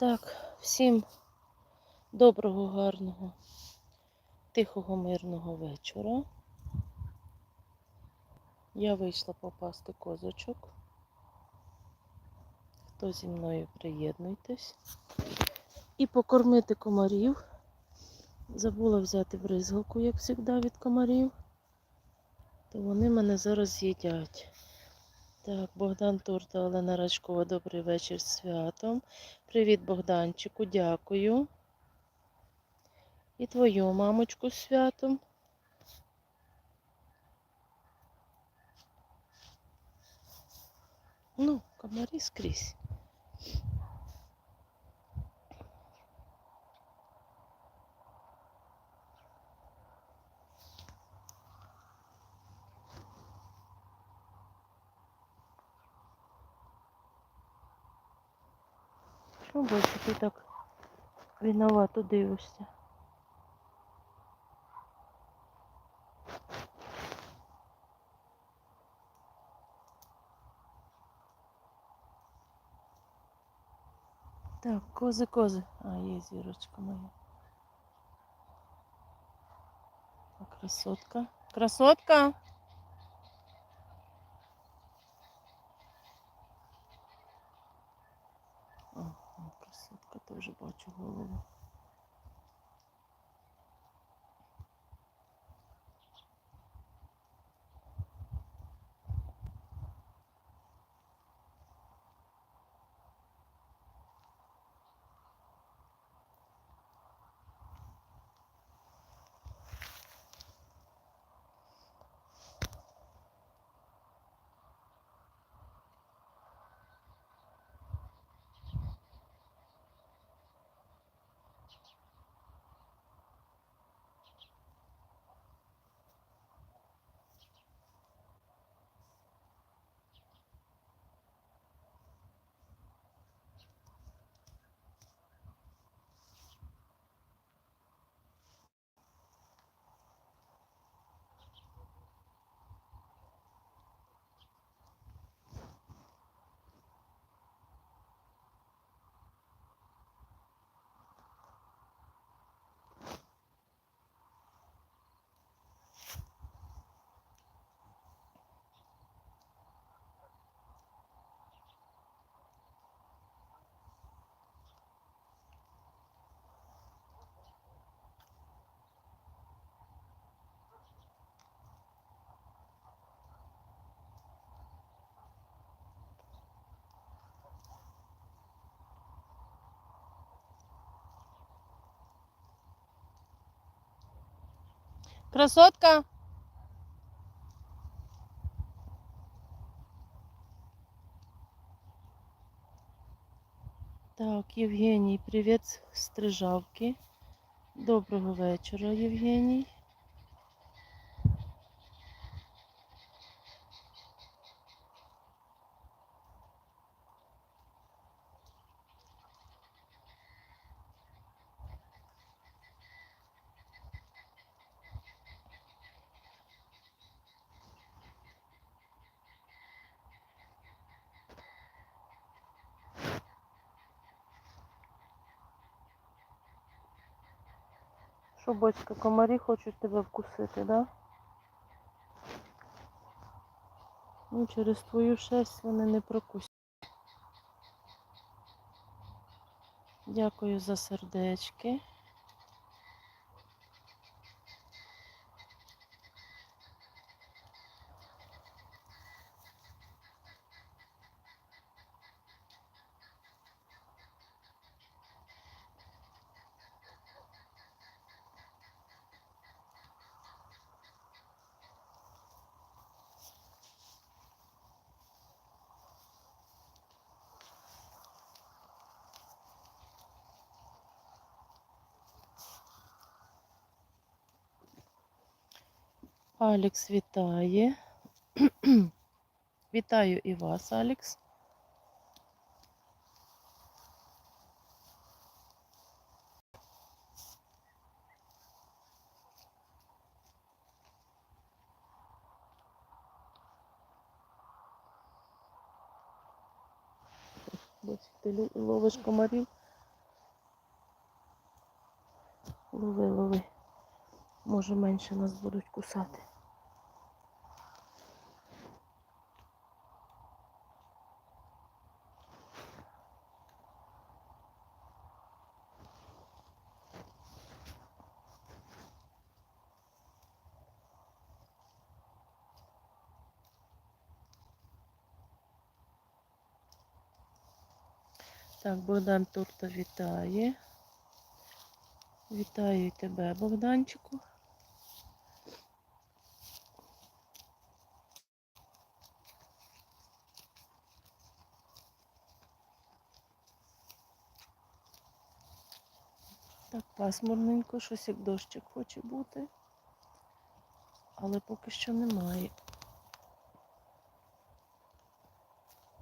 Так, всім доброго, гарного, тихого, мирного вечора. Я вийшла попасти козочок. Хто зі мною приєднуйтесь. І покормити комарів. Забула взяти бризгалку, як завжди, від комарів. То вони мене зараз з'їдять. Так, Богдан Турта, Олена Рачкова, добрий вечір з святом. Привіт, Богданчику, дякую. І твою мамочку з святом. Ну, комарі скрізь. Що більше ти так виновато дивишся? Так, кози, кози. А, є зірочка моя. А, красотка. Красотка! О, о, красотка, теж бачу голову. Красотка! Так, Євгеній, привіт з Стрижавки. Доброго вечора, Євгеній. Що, бочка, комарі хочуть тебе вкусити, да? Ну, через твою шерсть вони не прокусять. Дякую за сердечки. Алекс вітає. Вітаю і вас, Алекс. Ти ловиш комарів. Лови, лови. Може менше нас будуть кусати. Так, Богдан Турта вітає. Вітаю і тебе, Богданчику. Так, пасмурненько, щось як дощик хоче бути. Але поки що немає.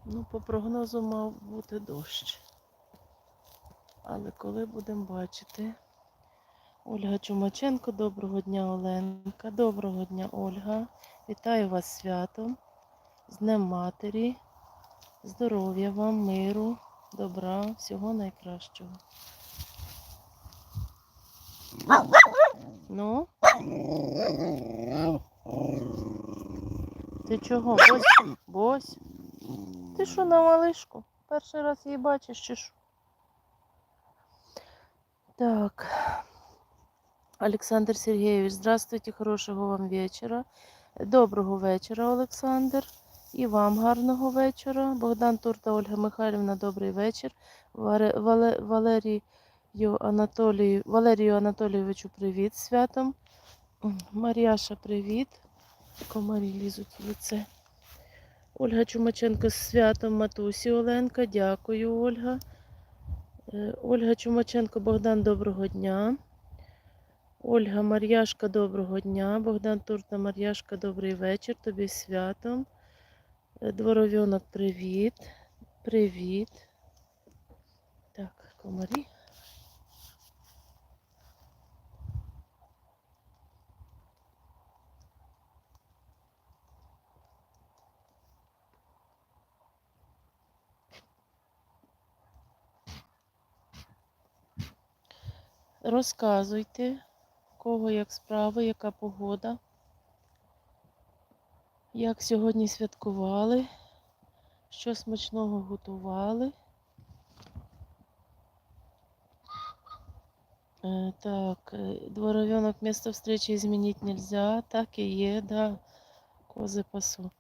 Ну, по прогнозу мав бути дощ. Але коли будемо бачити. Ольга Чумаченко, доброго дня, Оленка. Доброго дня, Ольга. Вітаю вас святом, з Днем Матері. Здоров'я вам, миру, добра, всього найкращого. Ну? Ти чого? Бось? Бось? Ти що на малишку? Перший раз її бачиш чи що? Так. Олександр Сергеевич, здравствуйте, хорошого вам вечора. Доброго вечора, Олександр. І вам гарного вечора. Богдан Турта, Ольга Михайлівна, добрий вечір. Валерію Анатолію, Валерію Анатолійовичу, привіт святом. М, Мар'яша, привіт. Комарі лізуть лице. Ольга Чумаченко з святом Матусі Оленка. Дякую, Ольга. Е, Ольга Чумаченко, Богдан, доброго дня. Ольга Мар'яшка, доброго дня. Богдан Турта, Мар'яшка, добрий вечір. Тобі святом. Е, Дворов'янок, привіт. Привіт. Так, комарі. Розказуйте, кого як справи, яка погода. Як сьогодні святкували, що смачного готували. Е, Так, е, дворовенок место встречи изменить нельзя. Так і є, да. Кози пасу.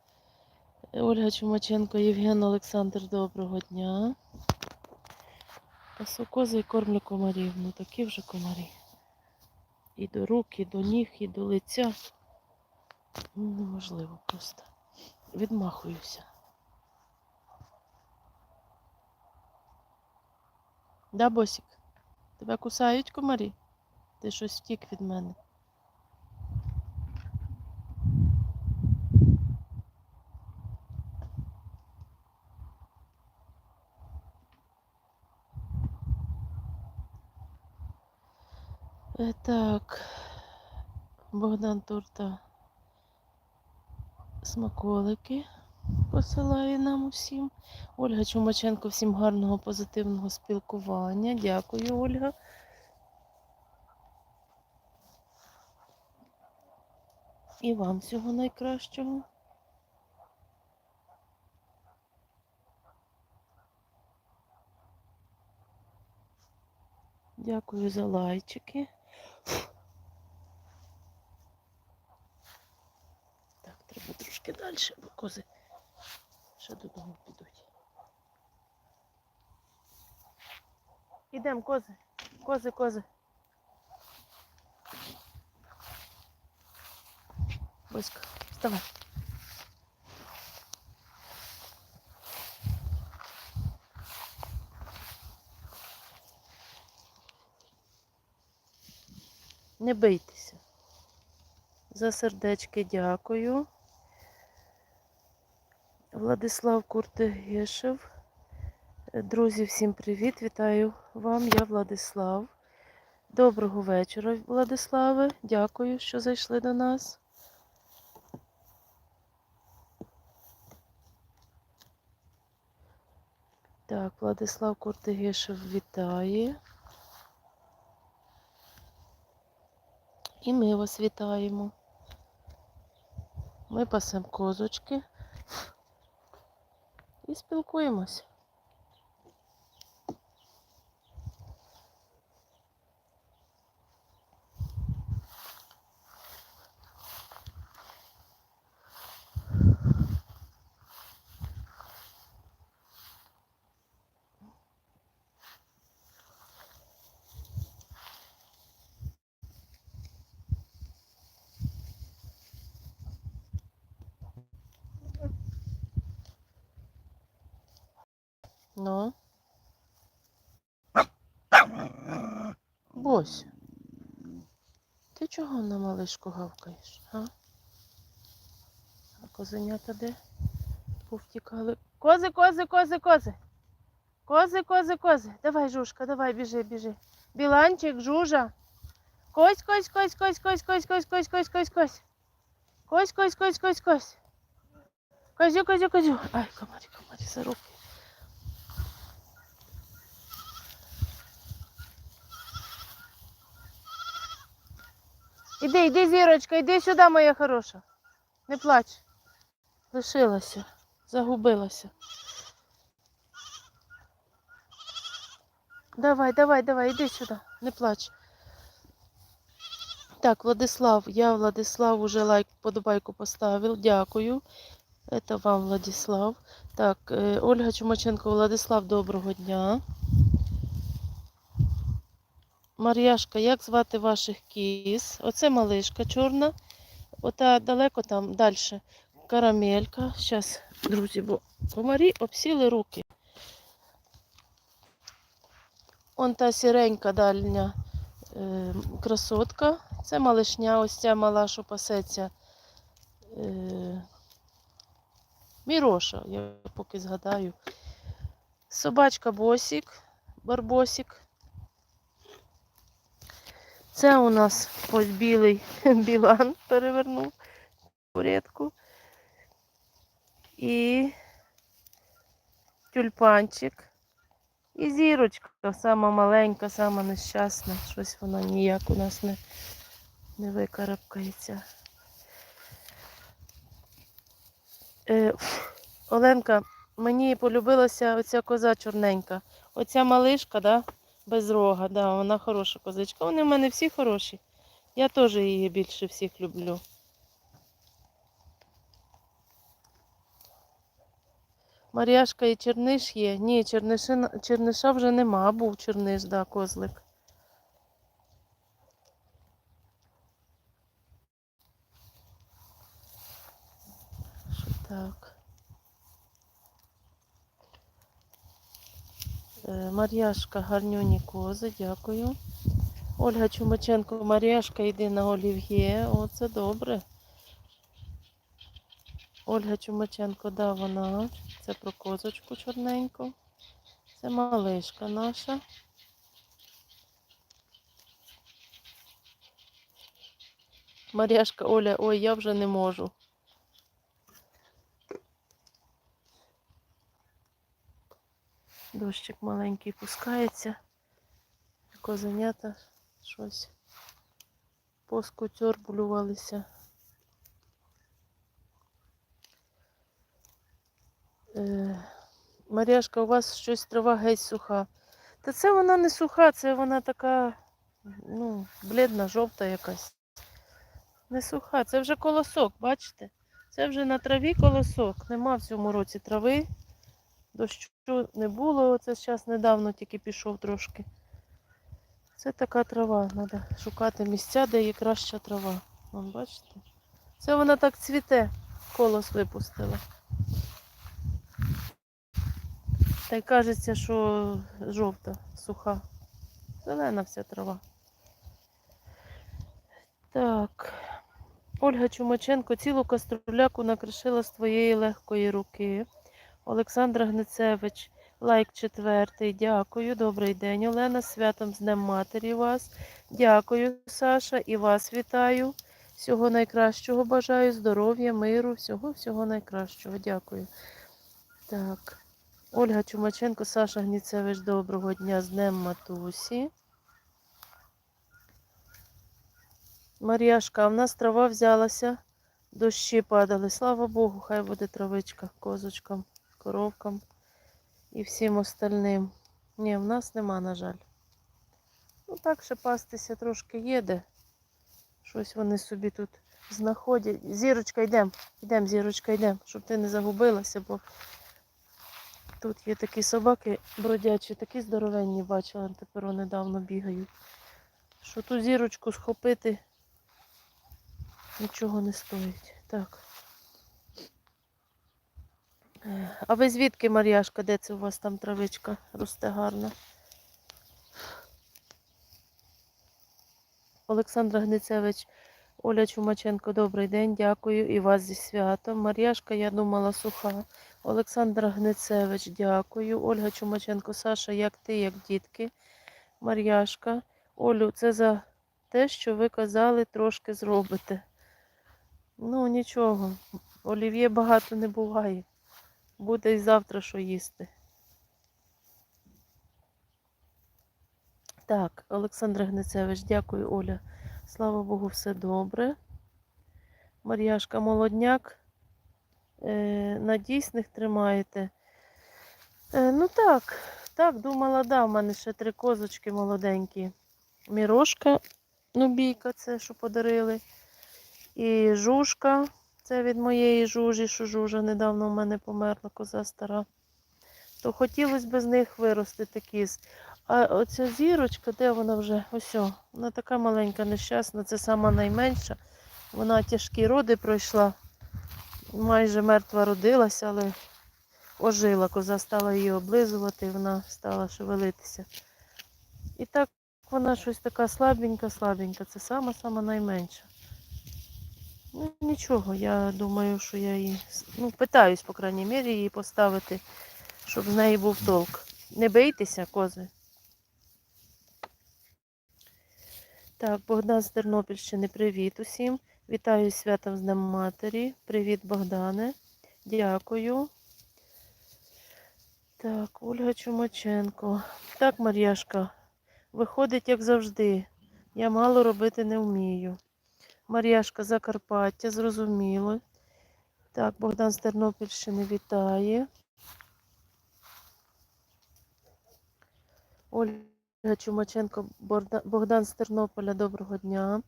Ольга Чумаченко, Євген Олександр, доброго дня. Пасу кормлю комарів. Ну такі вже комарі. І до рук, і до ніг, і до лиця. Ну, неможливо просто. Відмахуюся. Да, Босік? Тебе кусають комарі? Ти щось втік від мене. Так, Богдан Турта смаколики посилає нам усім. Ольга Чумаченко, всім гарного позитивного спілкування. Дякую, Ольга. І вам всього найкращого. Дякую за лайчики. Так, треба трошки далі, бо кози ще додому підуть. Ідемо, кози. Кози, кози. Боська, вставай. Не бийтеся. За сердечки дякую. Владислав Куртегешев. Друзі, всім привіт! Вітаю вам. Я Владислав. Доброго вечора, Владиславе. Дякую, що зайшли до нас. Так, Владислав Куртегешев вітає. І ми вас вітаємо. Ми пасемо козочки і спілкуємось. Ну. Бось. Ти чого на малишку гавкаєш, а? А козенята де? Повтікали. Кози, кози, кози, кози. Кози, кози, кози. Давай, жушка, давай, біжи, біжи. Біланчик, жужа. Кось, кось, кось, кось, кось, кось, кось, кось, кось, кось, кось. Кось, кось, кось, кось, кось. Козю, козю, козю. Ай, комарі, комарі, за руки. Іди, іди, зірочка, іди сюди, моя хороша. Не плач. Лишилася, загубилася. Давай, давай, давай, іди сюди, не плач. Так, Владислав, я Владислав уже лайк, подобайку поставив. Дякую. Это вам, Владислав. Так, е, Ольга Чумаченко, Владислав, доброго дня. Мар'яшка, як звати ваших кіз? Оце малишка чорна. Ота далеко там далі. Карамелька. Зараз, друзі, бо комарі обсіли руки. Он та сіренька дальня е, красотка. Це малишня, ось ця мала, що пасеться. Е, Міроша, я поки згадаю. Собачка Босік, Барбосік. Це у нас ось білий білан перевернув порядку. І тюльпанчик. І зірочка, сама маленька, сама нещасна. Щось вона ніяк у нас не, не викарабкається. Е, Оленка, мені полюбилася оця коза чорненька. Оця малишка, да? Без рога, да, вона хороша козичка. Вони в мене всі хороші. Я теж її більше всіх люблю. Мар'яшка і черниш є. Ні, чернишина, черниша вже нема, був черниш, да, козлик. Так. Мар'яшка, гарнюні кози, дякую. Ольга Чумаченко, Мар'яшка, йди на олів'є. О, це добре. Ольга Чумаченко, да, вона. Це про козочку чорненьку. Це малишка наша. Мар'яшка, Оля, ой, я вже не можу. Дощик маленький пускається. Козенята щось поскутьорбулювалися. Е, Мар'яшка, у вас щось трава геть суха. Та це вона не суха, це вона така, ну, блідна, жовта якась. Не суха, це вже колосок, бачите? Це вже на траві колосок. Нема в цьому році трави. Дощу не було, оце зараз недавно тільки пішов трошки. Це така трава. Треба шукати місця, де є краща трава. Вон, бачите? Це вона так цвіте, колос випустила. Та й кажеться, що жовта, суха. Зелена вся трава. Так. Ольга Чумаченко цілу каструляку накришила з твоєї легкої руки. Олександра Гницевич, лайк четвертий. Дякую. Добрий день, Олена. Святом з Днем Матері вас. Дякую, Саша, і вас вітаю. Всього найкращого бажаю, здоров'я, миру, всього всього найкращого. Дякую. Так. Ольга Чумаченко, Саша Гніцевич, доброго дня з Днем Матусі. Мар'яшка, в нас трава взялася, дощі падали. Слава Богу, хай буде травичка козочкам, коровкам і всім остальним. Ні, в нас нема, на жаль. Ну так, ще пастися трошки є де. Щось вони собі тут знаходять. Зірочка, йдемо, йдемо, зірочка, йдемо, щоб ти не загубилася, бо тут є такі собаки бродячі, такі здоровенні бачила, тепер недавно бігають. Що ту зірочку схопити нічого не стоїть. Так. А ви звідки, Мар'яшка, де це у вас там травичка росте гарно? Олександра Гницевич, Оля Чумаченко, добрий день, дякую і вас зі святом. Мар'яшка, я думала, суха. Олександра Гницевич, дякую. Ольга Чумаченко, Саша, як ти, як дітки. Мар'яшка. Олю, це за те, що ви казали, трошки зробите. Ну, нічого. Олів'є багато не буває. Буде і завтра що їсти. Так, Олександр Гнецевич, дякую, Оля. Слава Богу, все добре. Мар'яшка молодняк. Е, на дійсних тримаєте. Е, ну так, так, думала, да, в мене ще три козочки молоденькі. Мірошка, ну бійка, це що подарили. І жужка, це від моєї жужі, що жужа недавно в мене померла, коза стара. То хотілося б з них виростити кіз. А оця зірочка, де вона вже? Ось, о, вона така маленька, нещасна, це сама найменша. Вона тяжкі роди пройшла. Майже мертва родилася, але ожила. Коза стала її облизувати, вона стала шевелитися. І так вона щось така слабенька, слабенька. Це сама-сама найменша. Ну, нічого, я думаю, що я її. Ну, питаюсь, по крайній мірі, її поставити, щоб з неї був толк. Не бийтеся, кози. Так, Богдан з Тернопільщини, привіт усім. Вітаю святом з Днем Матері. Привіт, Богдане. Дякую. Так, Ольга Чумаченко. Так, Мар'яшка, виходить, як завжди. Я мало робити не вмію. Мар'яшка Закарпаття, зрозуміло. Так, Богдан з Тернопільщини вітає. Ольга Чумаченко, Богдан з Тернополя, доброго дня.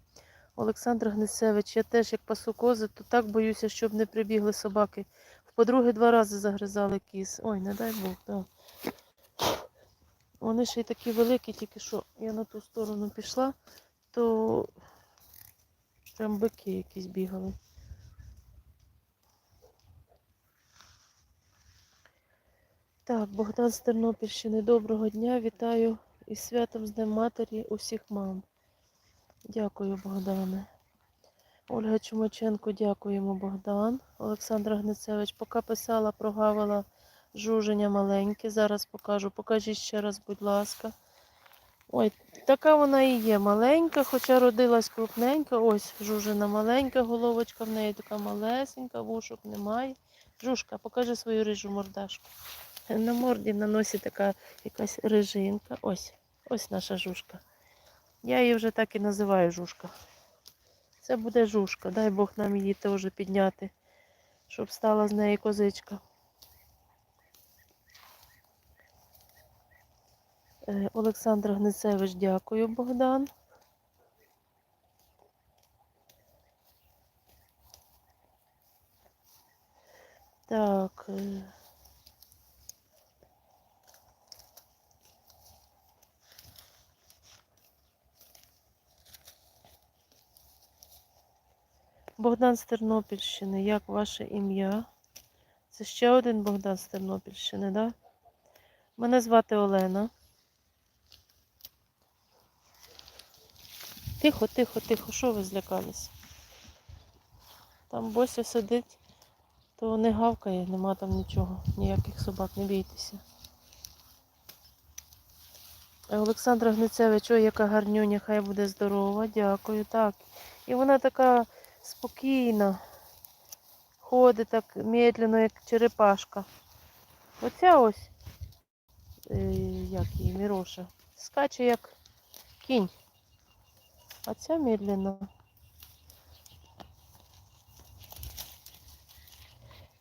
Олександр Гнесевич, я теж як пасу кози, то так боюся, щоб не прибігли собаки. В подруги два рази загризали кіз. Ой, не дай Бог, так. Вони ще й такі великі, тільки що я на ту сторону пішла, то прям бики якісь бігали. Так, Богдан з Тернопільщини, доброго дня. Вітаю із святом з Днем Матері усіх мам. Дякую, Богдане. Ольга Чумаченко, дякуємо, Богдан. Олександра Гнецевич, поки писала, прогавила жуженя маленьке. Зараз покажу. Покажіть ще раз, будь ласка. Ой, така вона і є маленька, хоча родилась крупненька. Ось жужина маленька, головочка в неї така малесенька, вушок немає. Жужка, покажи свою рижу мордашку. На морді на носі така якась рижинка. Ось, ось наша жужка. Я її вже так і називаю жужка. Це буде жужка. Дай Бог нам її теж підняти, щоб стала з неї козичка. Олександр Гнецевич, дякую, Богдан. Так. е, Богдан з Тернопільщини, як ваше ім'я? Це ще один Богдан з Тернопільщини, так? Да? Мене звати Олена. Тихо, тихо, тихо, що ви злякалися? Там Бося сидить, то не гавкає, нема там нічого, ніяких собак, не бійтеся. Олександра Гницевич, ой, яка гарнюня, хай буде здорова, дякую, так. І вона така спокійна, ходить так медленно, як черепашка. Оця ось, е, як її, Міроша, скаче як кінь а ця медленно.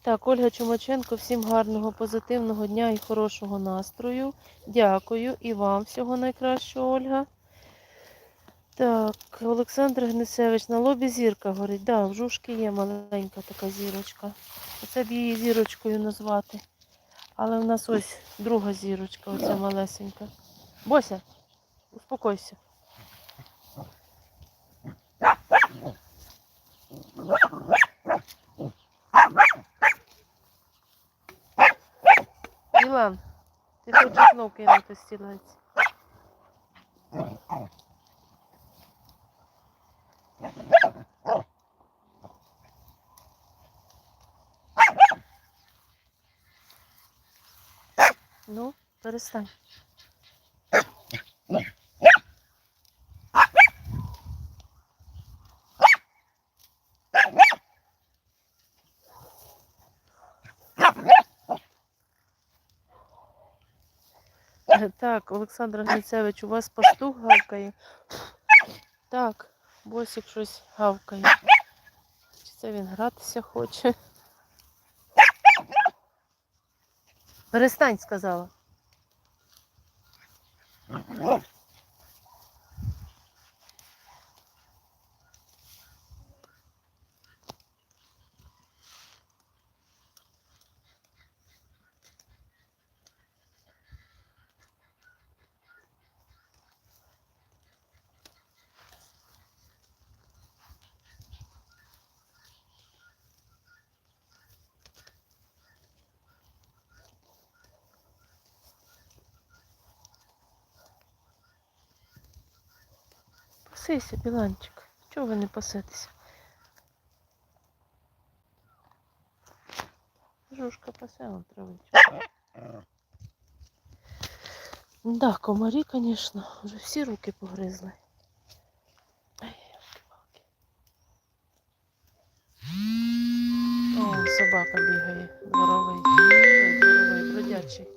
Так, Ольга Чумаченко, всім гарного, позитивного дня і хорошого настрою. Дякую і вам всього найкращого, Ольга. Так, Олександр Гнисевич, на лобі зірка горить. Так, да, в жушки є маленька така зірочка. Оце б її зірочкою назвати. Але в нас ось друга зірочка, оця малесенька. Бося, успокойся. Иван, ты хочешь ног это стирать? Ну, перестань. Так, Олександр Грицевич, у вас пастух гавкає? Так, босик щось гавкає. Чи це він гратися хоче? Перестань, сказала. Пасися, Біланчик. Чого ви не пасетеся? Жушка пасе, он травичку. Да, комарі, звісно, вже всі руки погризли. О, собака бігає, дворовий, дворовий, бродячий.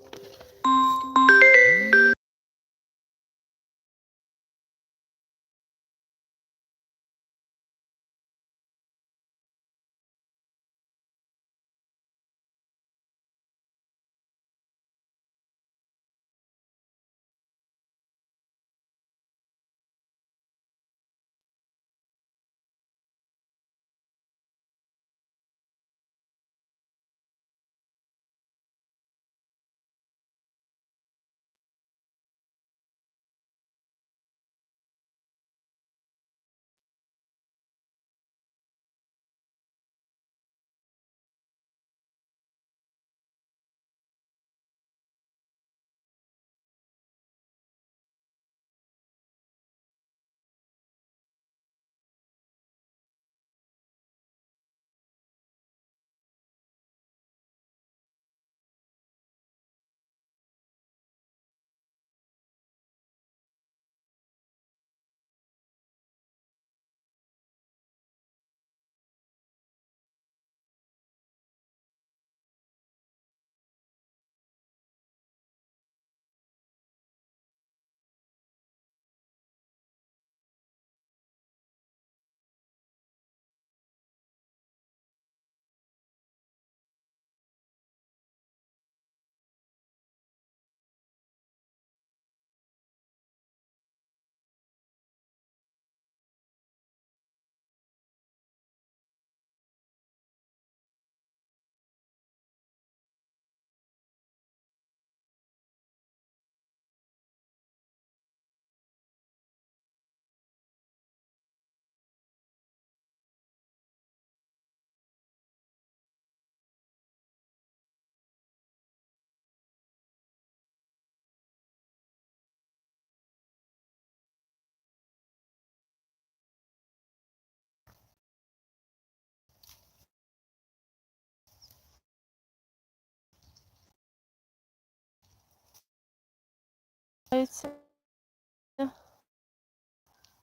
Це